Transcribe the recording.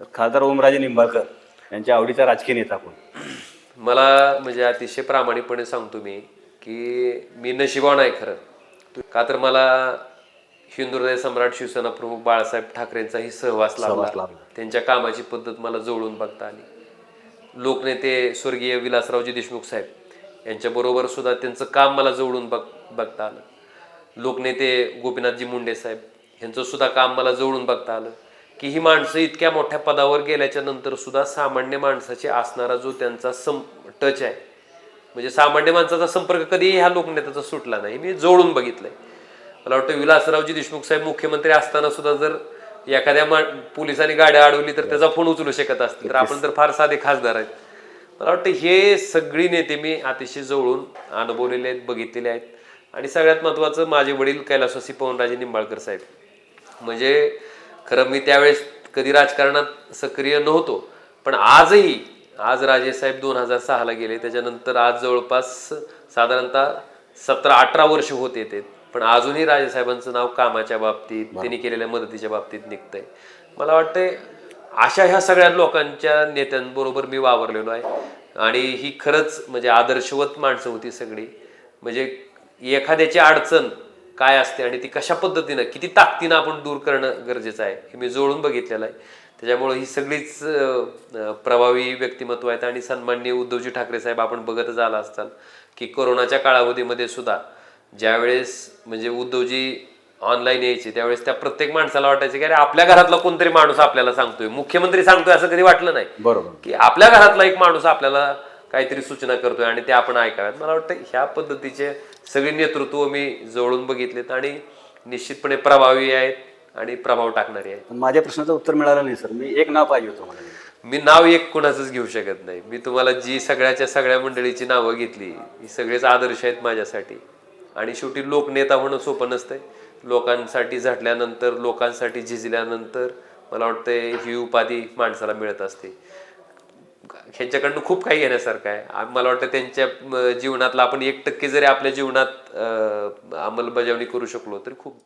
तर खासदार ओमराजे निंबाळकर यांच्या आवडीचा राजकीय नेता कोण? मला म्हणजे अतिशय प्रामाणिकपणे सांगतो मी की मी नशिबान आहे खरं. का तर मला हिंदुहृदय सम्राट शिवसेना प्रमुख बाळासाहेब ठाकरेंचाही सहवास लाभला. त्यांच्या कामाची पद्धत मला जवळून बघता आली. लोकनेते स्वर्गीय विलासरावजी देशमुख साहेब यांच्याबरोबर सुद्धा त्यांचं काम मला जवळून बघ बघता आलं. लोकनेते गोपीनाथजी मुंडे साहेब यांचं सुद्धा काम मला जवळून बघता आलं. की ही माणसं इतक्या मोठ्या पदावर गेल्याच्यानंतर सुद्धा सामान्य माणसाची असणारा जो त्यांचा सम टच आहे. म्हणजे सामान्य माणसाचा संपर्क कधीही ह्या लोकनेत्याचा सुटला नाही. मी जवळून बघितलंय. मला वाटतं विलासरावजी देशमुख साहेब मुख्यमंत्री असताना सुद्धा जर एखाद्या मा पोलिसांनी गाड्या अडवली तर त्याचा फोन उचलू शकत असतील. तर आपण तर फार साधे खासदार आहेत. मला वाटतं हे सगळी नेते मी अतिशय जवळून अनुभवलेले आहेत बघितलेले आहेत. आणि सगळ्यात महत्त्वाचं माझे वडील कैलासवासी पवनराजे निंबाळकर साहेब. म्हणजे खरं मी त्यावेळेस कधी राजकारणात सक्रिय नव्हतो पण आजही आज राजेसाहेब दोन हजार सहाला गेले त्याच्यानंतर आज जवळपास साधारणतः सतरा अठरा वर्ष होत येते पण अजूनही राजेसाहेबांचं नाव कामाच्या बाबतीत त्यांनी केलेल्या मदतीच्या बाबतीत निघतंय. मला वाटतंय अशा ह्या सगळ्या लोकांच्या नेत्यांबरोबर मी वावरलेलो आहे. आणि ही खरंच म्हणजे आदर्शवत माणसं होती सगळी. म्हणजे एखाद्याची अडचण काय असते आणि ती कशा पद्धतीनं किती ताकदीनं आपण दूर करणं गरजेचं आहे हे मी जोडून बघितलेलं आहे. त्याच्यामुळे ही सगळीच प्रभावी व्यक्तिमत्व आहेत आणि सन्माननीय उद्धवजी ठाकरे साहेब आपण बघतच आला असताल की कोरोनाच्या काळावधीमध्ये सुद्धा ज्यावेळेस म्हणजे उद्धवजी ऑनलाईन यायचे त्यावेळेस त्या प्रत्येक माणसाला वाटायचे की अरे आपल्या घरातला कोणतरी माणूस आपल्याला सांगतोय. मुख्यमंत्री सांगतोय असं कधी वाटलं नाही. बरोबर. की आपल्या घरातला एक माणूस आपल्याला काहीतरी सूचना करतोय आणि ते आपण ऐकाव्यात. मला वाटतं ह्या पद्धतीचे सगळे नेतृत्व मी जवळून बघितलेत आणि निश्चितपणे प्रभावी आहेत आणि प्रभाव टाकणारे आहेत. माझ्या प्रश्नाचं उत्तर मिळालं नाही सर. मी एक नाव पाहिजे होतं मला. मी नाव एक कुणाचंच घेऊ शकत नाही. मी तुम्हाला जी सगळ्याच्या सगळ्या मंडळीची नावं घेतली ही सगळेच आदर्श आहेत माझ्यासाठी. आणि शेवटी लोकनेता होणं सोपं नसतंय. लोकांसाठी झटल्यानंतर लोकांसाठी झिजल्यानंतर मला वाटतं ही उपाधी माणसाला मिळत असते. ह्यांच्याकडनं खूप काही घेण्यासारखं आहे. मला वाटतं त्यांच्या जीवनातला आपण एक टक्के जरी आपल्या जीवनात अंमलबजावणी करू शकलो तरी खूप